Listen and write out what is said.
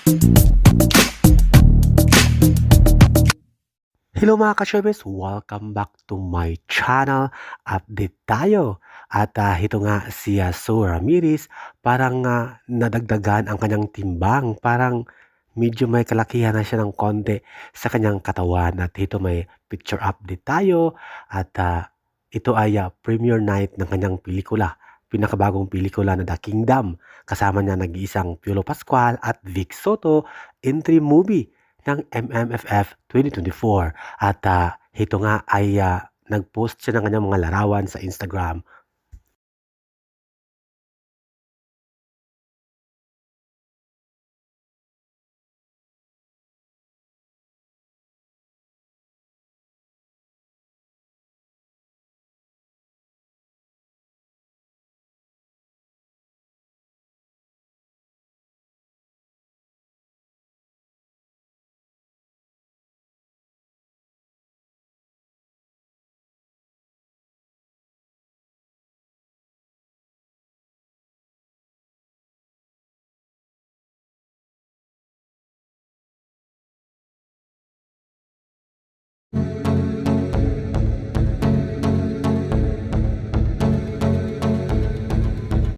Hello mga ka-showbiz! Welcome back to my channel. Update tayo. At ah, ito nga si ah, Sue Ramirez, parang ah, nadagdagan ang kanyang timbang. Parang medyo may kalakihan na siya ng konti sa kanyang katawan. At ito may picture update tayo. At ah, ito ay ah, premiere night ng kanyang pelikula. Pinakabagong pelikula na The Kingdom. Kasama niya nag-iisang Piolo Pascual at Vic Soto entry movie ng MMFF 2024. At ah, ito nga ay ah, nag-post siya ng kanyang mga larawan sa Instagram